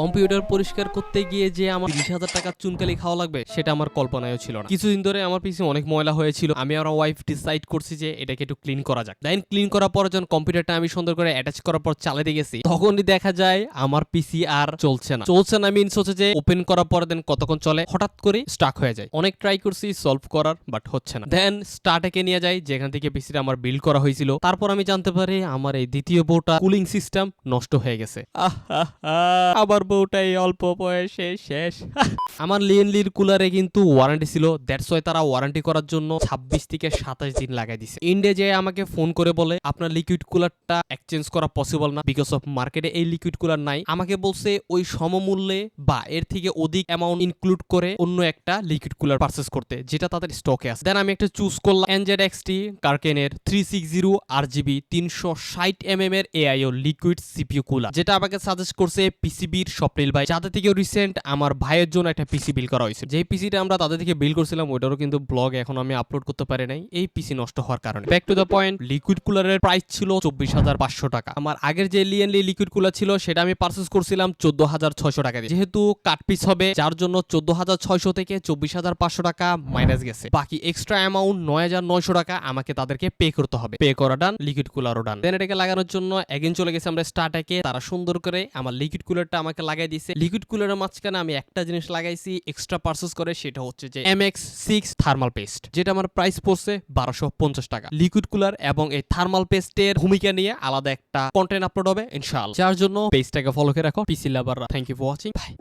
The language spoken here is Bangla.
কম্পিউটার পরিষ্কার করতে গিয়ে যে আমার বিশ হাজার টাকা চুনকালি খাওয়া লাগবে, সেটা আমার কল্পনায়ও ছিল না। কিছুদিন ধরে আমার পিছনে অনেক ময়লা হয়েছিল। আমি আমার ওয়াইফ ডিসাইড করছি যে এটাকে একটু ক্লিন করা যাক। দেন ক্লিন করার পর যখন কম্পিউটারটা আমি সুন্দর করে অ্যাটাচ করার পর চালাতে গেছি, তখনই দেখা যায় আমার পিসি আর চলছে না। চলছে না মিনস হচ্ছে যে ওপেন করার পরে দেন কতক্ষণ চলে, হঠাৎ করে স্টাক হয়ে যায়। অনেক ট্রাই করছি সলভ করার বাট হচ্ছে না। দেন স্টার্টেকে নিয়ে যাই, যেখান থেকে পিসিটা আমার বিল্ড করা হয়েছিল। তারপর আমি জানতে পারি আমার এই দ্বিতীয় বউটা কুলিং সিস্টেম নষ্ট হয়ে গেছে। আবার বউটা এই অল্প বয়সে শেষ। আমার লিয়েনলির কুলারে কিন্তু ওয়ারেন্টি ছিল দ্যাটস ওয়াই তারা ওয়ারেন্টি করার জন্য ছাব্বিশ থেকে সাতাশ দিন লাগাই দিছে। ইন্ডিয়া যে আমাকে ফোন করে বলে, আপনার লিকুইড কুলারটা এক্সচেঞ্জ করা পসিবল না বিকজ অফ মার্কেটে এই লিকুইড কুলার নাই। আমাকে বলছে, ওই সমমূল্যে বা এর থেকে অধিক অ্যামাউন্ট ইনক্লুড করে অন্য একটা লিকুইড কুলার পারচেস করতে, যেটা তাদের স্টকে আছে। দেন আমি একটা চুজ করলাম এনজেড এক্সটি কার্কেনের থ্রি সিক্স জিরো আর জিবি তিনশো ষাট এম এম এর এআইও লিকুইড সিপিইউ কুলার যেটা আমাকে সাজেস্ট করছে পিসিবির স্বপ্নিল ভাই, যাদের থেকে রিসেন্ট আমার ভাইয়ের জন্য একটা পিসি বিল করা হয়েছে। যে পিসিটা আমরা তাদের থেকে বিল করছিলাম, ওইটারও কিন্তু ব্লগ এখন আমি আপলোড করতে পারি নাই। এই পিসি নষ্ট হওয়ার কারণে। Back to the point liquid কুলারের price ছিল চব্বিশ হাজার পাঁচশো টাকা। আমার আগের যে লিয়েনলি লিকুইড কুলার ছিল, সেটা আমি পারচেস করছিলাম চোদ্দ হাজার ছয়শো টাকা দিয়ে। যেহেতু কাট পিস হবে, যার জন্য চোদ্দ হাজার ছয়শো থেকে চব্বিশ হাজার পাঁচশো টাকা মাইনাস গেছে। বাকি এক্সট্রা অ্যামাউন্ট নয় হাজার নয়শো টাকা আমাকে তাদেরকে পে করতে হবে। পে করা ডান লিকুইড কুলারও ডান দেন এটাকে লাগানোর জন্য এগেন চলে গেছে আমরা স্টার্টাকে তারা সুন্দর করে আমার লিকুইড কুলারটা আমাকে লাগাই দিয়েছে লিকুইড কুলারের মাঝখানে আমি একটা জিনিস লাগাইছি এক্সট্রা পার্সেস করে, সেটা হচ্ছে যে M X six thermal paste যেটা আমার প্রাইস পড়ছে বারোশো পঞ্চাশ টাকা। লিকুইড কুলার এবং এই থার্মাল পেস্টের ভূমিকা নিয়ে আলাদা একটা কন্টেন্ট আপলোড হবে, ইনশাআল্লাহ। যার জন্য পেজটাকে ফলো করে রাখো। PC লাভাররা thank you for watching bye